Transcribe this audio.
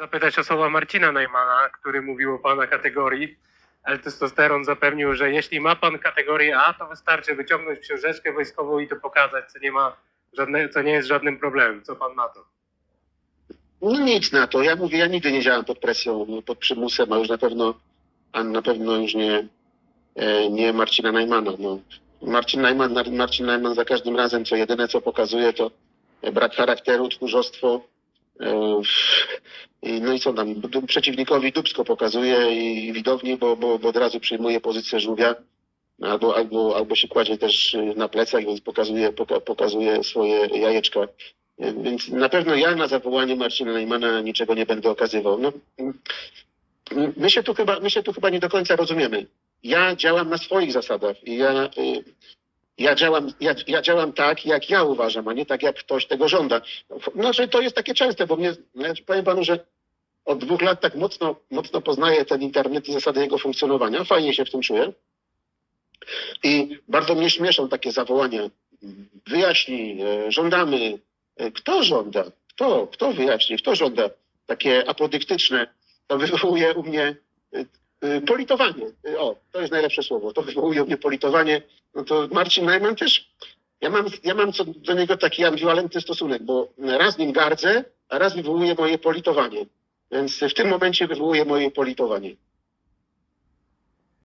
zapytać o słowa Marcina Najmana, który mówił o pana kategorii. L-testosteron zapewnił, że jeśli ma pan kategorię A, to wystarczy wyciągnąć książeczkę wojskową i to pokazać, co nie ma żadne, co nie jest żadnym problemem. Co pan na to? No nic na to. Ja mówię, ja nigdy nie działam pod presją, no, pod przymusem, a już na pewno, a na pewno już nie, e, nie Marcina Najmana. No. Marcin Najman, Mar- Marcin Najman za każdym razem, co jedyne co pokazuje, to brak charakteru, tchórzostwo. No co tam, d- przeciwnikowi dubsko pokazuje i widowni, bo, bo, bo od razu przyjmuje pozycję żółwia. Albo, albo, albo się kładzie też y, na plecach, więc pokazuje, poka, pokazuje swoje jajeczka. Więc na pewno ja na zawołanie Marcina Najmana niczego nie będę okazywał. No, my, się tu chyba, my się tu chyba nie do końca rozumiemy. Ja działam na swoich zasadach i ja, y, ja, działam, ja, ja działam tak, jak ja uważam, a nie tak, jak ktoś tego żąda. Znaczy, to jest takie częste, bo mnie, ja powiem panu, że od dwóch lat tak mocno, mocno poznaję ten internet i zasady jego funkcjonowania. Fajnie się w tym czuję. I bardzo mnie śmieszą takie zawołania. Wyjaśnij, e, żądamy, E, Kto żąda? Kto? Kto wyjaśni? Kto żąda? Takie apodyktyczne. To wywołuje u mnie y, politowanie. O, to jest najlepsze słowo. To wywołuje u mnie politowanie. No to Marcin Najman też. Ja mam, ja mam co do niego taki ambiwalentny stosunek, bo raz nim gardzę, a raz wywołuje moje politowanie. Więc w tym momencie wywołuje moje politowanie.